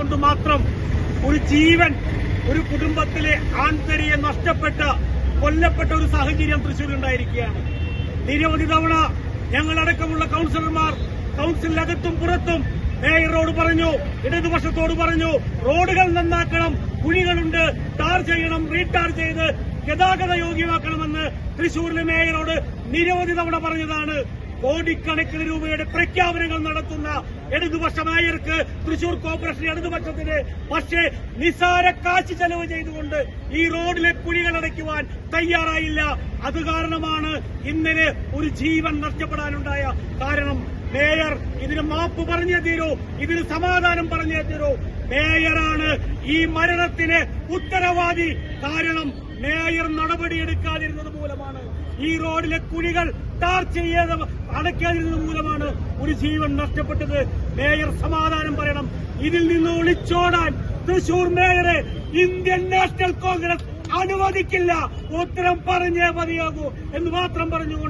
കൊണ്ട് മാത്രം ഒരു ജീവൻ ഒരു കുടുംബത്തിലെ ആന്തരിയെ നഷ്ടപ്പെട്ട കൊല്ലപ്പെട്ട ഒരു സാഹചര്യം തൃശൂരിൽ ഉണ്ടായിരിക്കുകയാണ് നിരവധി തവണ ഞങ്ങളടക്കമുള്ള കൌൺസിലർമാർ കൌൺസിലിനകത്തും പുറത്തും മേയറോട് പറഞ്ഞു ഇടതുപക്ഷത്തോട് പറഞ്ഞു റോഡുകൾ നന്നാക്കണം കുഴികളുണ്ട് ടാർ ചെയ്യണം റീടാർ ചെയ്ത് ഗതാഗത യോഗ്യമാക്കണമെന്ന് തൃശൂരിലെ മേയറോട് നിരവധി തവണ പറഞ്ഞതാണ്. കോടിക്കണക്കിന് രൂപയുടെ പ്രഖ്യാപനങ്ങൾ നടത്തുന്ന ഇടതുപക്ഷ മേയർക്ക് തൃശൂർ കോർപ്പറേഷൻ ഇടതുപക്ഷത്തിന് പക്ഷേ നിസാര കാശ് ചെലവ് ചെയ്തുകൊണ്ട് ഈ റോഡിലെ കുഴികൾ അടയ്ക്കുവാൻ തയ്യാറായില്ല. അത് കാരണമാണ് ഇന്നലെ ഒരു ജീവൻ നഷ്ടപ്പെടാനുണ്ടായ കാരണം. മേയർ ഇതിന് മാപ്പ് പറഞ്ഞേ തീരൂ. ഇതിന് സമാധാനം പറഞ്ഞേ തീരൂ. മേയറാണ് ഈ മരണത്തിന് ഉത്തരവാദി കാരണം മേയർ നടപടിയെടുക്കാതിരുന്നത് മൂലമാണ്. ഈ റോഡിലെ കുഴികൾ ടാർ ചെയ്യാതെ അടയ്ക്കാതിരുന്നത് മൂലമാണ് ഒരു ജീവൻ നഷ്ടപ്പെട്ടത്. മേയർ സമാധാനം പറയണം. ഇതിൽ നിന്ന് ഒളിച്ചോടാൻ തൃശൂർ മേയറെ ഇന്ത്യൻ നാഷണൽ കോൺഗ്രസ് അനുവദിക്കില്ല. ഉത്തരം പറഞ്ഞേ മതിയാകൂ എന്ന് മാത്രം പറഞ്ഞുകൊണ്ട്